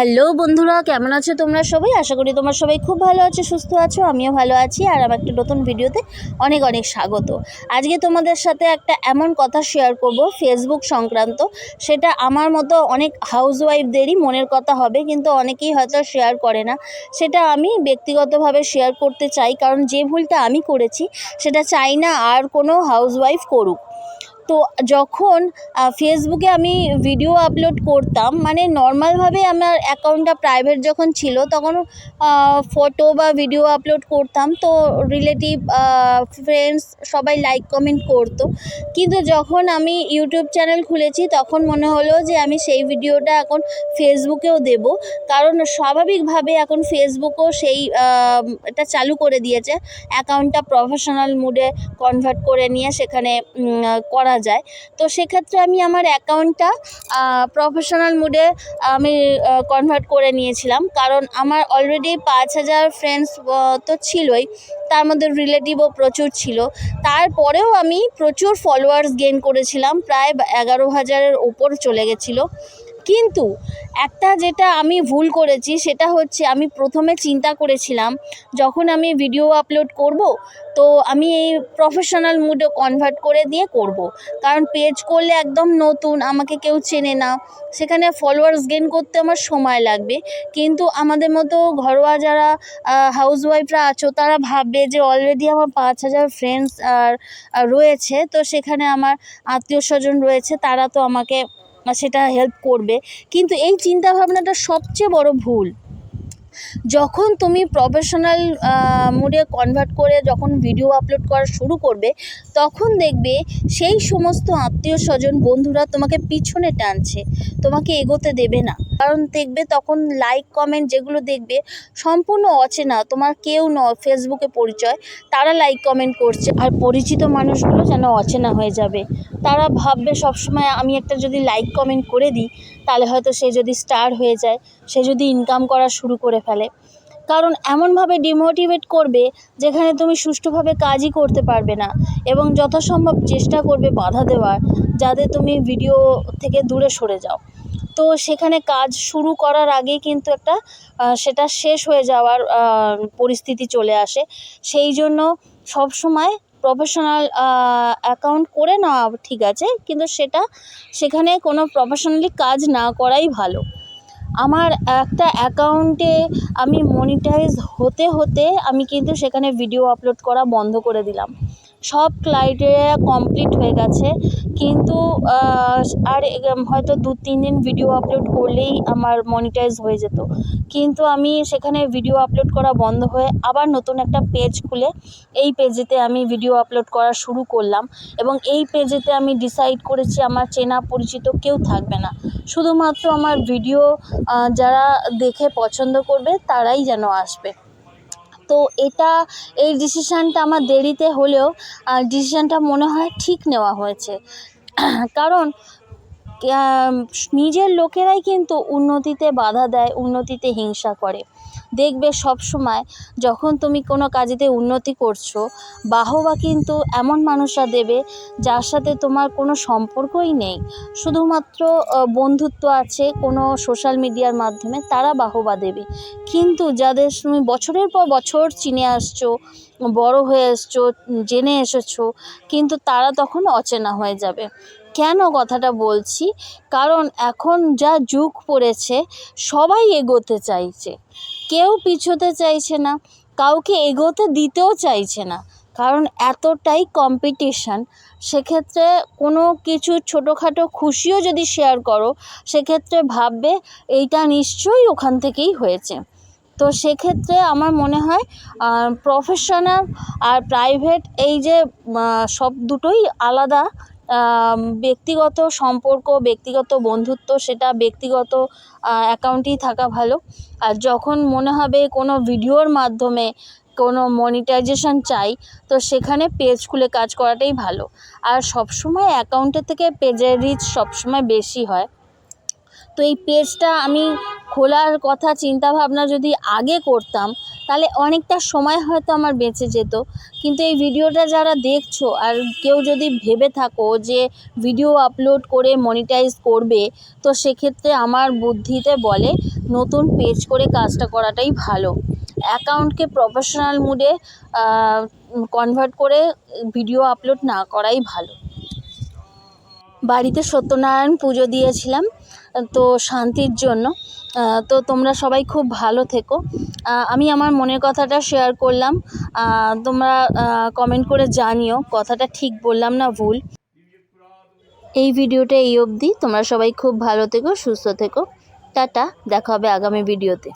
Hello বন্ধুরা, কেমন আছো তোমরা সবাই? আশা করি তোমরা সবাই খুব ভালো আছো, সুস্থ আছো, আমিও ভালো আছি, আর আমার একটা নতুন ভিডিওতে অনেক অনেক স্বাগত। আজকে তোমাদের সাথে একটা এমন কথা শেয়ার করব ফেসবুক সংক্রান্ত। সেটা আমার মতো অনেক হাউসওয়াইফদেরই মনের কথা হবে, কিন্তু অনেকেই হয়তো শেয়ার করে না। সেটা আমি ব্যক্তিগতভাবে শেয়ার করতে চাই, কারণ যে ভুলটা আমি করেছি, সেটা চাই না আর কোনো হাউসওয়াইফ করুক। তো যখন ফেসবুকে আমি ভিডিও আপলোড করতাম মানে নর্মালভাবে আমার অ্যাকাউন্টটা প্রাইভেট যখন ছিল, তখন ফটো বা ভিডিও আপলোড করতাম। তো রিলেটিভ ফ্রেন্ডস সবাই লাইক কমেন্ট করতো। কিন্তু যখন আমি ইউটিউব চ্যানেল খুলেছি, তখন মনে হলো যে আমি সেই ভিডিওটা এখন ফেসবুকেও দেব। কারণ স্বাভাবিকভাবে এখন ফেসবুকও সেই এটা চালু করে দিয়েছে। অ্যাকাউন্টটা প্রফেশনাল মুডে কনভার্ট করে নিয়ে সেখানে করা যায়। তো সেক্ষেত্রে আমি আমার অ্যাকাউন্টটা প্রফেশনাল মুডে আমি কনভার্ট করে নিয়েছিলাম। কারণ আমার অলরেডি পাঁচ হাজার ফ্রেন্ডস তো ছিলই। তার মধ্যে রিলেটিভও প্রচুর ছিল। তারপরেও আমি প্রচুর ফলোয়ার্স গেইন করেছিলাম। প্রায় এগারো হাজারের ওপর চলে গেছিল। কিন্তু একটা যেটা আমি ভুল করেছি সেটা হচ্ছে আমি প্রথমে চিন্তা করেছিলাম যখন আমি ভিডিও আপলোড করব, তো আমি এই প্রফেশনাল মুডে কনভার্ট করে দিয়ে করব। কারণ পেজ করলে একদম নতুন, আমাকে কেউ চেনে না। সেখানে ফলোয়ার্স গেন করতে আমার সময় লাগবে। কিন্তু আমাদের মতো ঘরোয়া যারা হাউসওয়াইফরা আছো, তারা ভাববে যে অলরেডি আমার পাঁচ হাজার ফ্রেন্ডস আর রয়েছে। তো সেখানে আমার আত্মীয় স্বজন রয়েছে, তারা তো আমাকে সেটা হেল্প করবে। কিন্তু এই চিন্তাভাবনাটা সবচেয়ে বড় ভুল। যখন তুমি প্রফেশনাল মুডে কনভার্ট করে যখন ভিডিও আপলোড করা শুরু করবে, তখন দেখবে সেই সমস্ত আত্মীয় স্বজন, বন্ধুরা তোমাকে পিছনে টানছে, তোমাকে এগোতে দেবে না। কারণ দেখবে তখন লাইক কমেন্ট যেগুলো দেখবে সম্পূর্ণ অচেনা, তোমার কেউ ন ফেসবুকে পরিচয়, তারা লাইক কমেন্ট করছে আর পরিচিত মানুষগুলো যেন অচেনা হয়ে যাবে। তারা ভাববে সবসময় আমি একটা যদি লাইক কমেন্ট করে দিই তাহলে হয়তো সে যদি স্টার হয়ে যায়, সে যদি ইনকাম করা শুরু করে ফেলে। কারণ এমনভাবে ডিমোটিভেট করবে যেখানে তুমি সুষ্ঠুভাবে কাজই করতে পারবে না এবং যথাসম্ভব চেষ্টা করবে বাধা দেওয়ার, যাতে তুমি ভিডিও থেকে দূরে সরে যাও। তো সেখানে কাজ শুরু করার আগেই কিন্তু একটা সেটা শেষ হয়ে যাওয়ার পরিস্থিতি চলে আসে। সেই জন্য সবসময় প্রফেশনাল অ্যাকাউন্ট করে নেওয়া ঠিক আছে, কিন্তু সেটা সেখানে কোনো প্রফেশনালি কাজ না করাই ভালো। আমার একটা অ্যাকাউন্টে আমি মনিটাইজ হতে হতে আমি কিন্তু সেখানে ভিডিও আপলোড করা বন্ধ করে দিলাম। সব ক্রাইটেরিয়া কমপ্লিট হয়ে গেছে। কিন্তু আর হয়তো দু, তিন দিন ভিডিও আপলোড করলেই আমার মনিটাইজ হয়ে যেত। কিন্তু আমি সেখানে ভিডিও আপলোড করা বন্ধ হয়ে আবার নতুন একটা পেজ খুলে এই পেজেতে আমি ভিডিও আপলোড করা শুরু করলাম এবং এই পেজেতে আমি ডিসাইড করেছি আমার চেনা পরিচিত কেউ থাকবে না। শুধুমাত্র আমার ভিডিও যারা দেখে পছন্দ করবে তারাই যেন আসবে। তো এটা, এই ডিসিশানটা আমার দেরিতে হলেও ডিসিশানটা মনে হয় ঠিক নেওয়া হয়েছে। কারণ নিজের লোকেরাই কিন্তু উন্নতিতে বাধা দেয়, উন্নতিতে হিংসা করে। দেখবে সব সময় যখন তুমি কোনো কাজেতে উন্নতি করছ, বাহবা কিন্তু এমন মানুষরা দেবে যার সাথে তোমার কোনো সম্পর্কই নেই। শুধুমাত্র বন্ধুত্ব আছে কোনো সোশ্যাল মিডিয়ার মাধ্যমে, তারা বাহবা দেবে। কিন্তু যাদের তুমি বছরের পর বছর চিনে আসছো, বড় হয়ে এসছো, জেনে এসেছ, কিন্তু তারা তখন অচেনা হয়ে যাবে। কেন কথাটা বলছি? কারণ এখন যা যুগ পড়েছে, সবাই এগোতে চাইছে। কেউ পিছোতে চাইছে না, কাউকে এগোতে দিতেও চাইছে না। কারণ এতটাই কম্পিটিশান সেক্ষেত্রে কোনো কিছু ছোটোখাটো খুশিও যদি শেয়ার করো, সেক্ষেত্রে ভাববে এইটা নিশ্চয়ই ওখান থেকেই হয়েছে। তো সেক্ষেত্রে আমার মনে হয় প্রফেশনাল আর প্রাইভেট এই যে সব দুটোই আলাদা। ব্যক্তিগত সম্পর্ক, ব্যক্তিগত বন্ধুত্ব, সেটা ব্যক্তিগত অ্যাকাউন্টেই থাকা ভালো। আর যখন মনে হবে কোনো ভিডিওর মাধ্যমে কোনো মনিটাইজেশন চাই, তো সেখানে পেজ খুলে কাজ করাটাই ভালো। আর সবসময় অ্যাকাউন্টের থেকে পেজের রিচ সবসময় বেশি হয়। তো এই পেজটা আমি খোলার কথা চিন্তা ভাবনা যদি আগে করতাম তাহলে অনেকটা সময় হয়তো আমার বেঁচে যেত। কিন্তু এই ভিডিওটা যারা দেখছ আর কেউ যদি ভেবে থাকো যে ভিডিও আপলোড করে মনিটাইজ করবে, তো সেক্ষেত্রে আমার বুদ্ধিতে বলে নতুন পেজ করে কাজটা করাটাই ভালো। অ্যাকাউন্টকে প্রফেশনাল মুডে কনভার্ট করে ভিডিও আপলোড না করাই ভালো। বাড়িতে সত্যনারায়ণ পুজো দিয়েছিলাম। তো শান্তির জন্য তো তোমরা সবাই খুব ভালো থেকো। আমি আমার মনের কথাটা শেয়ার করলাম। তোমরা কমেন্ট করে জানিও, কথাটা ঠিক বললাম না ভুল? এই ভিডিওটা এই অবধি। তোমরা সবাই খুব ভালো থেকো, সুস্থ থেকো। টাটা, দেখা হবে আগামী ভিডিওতে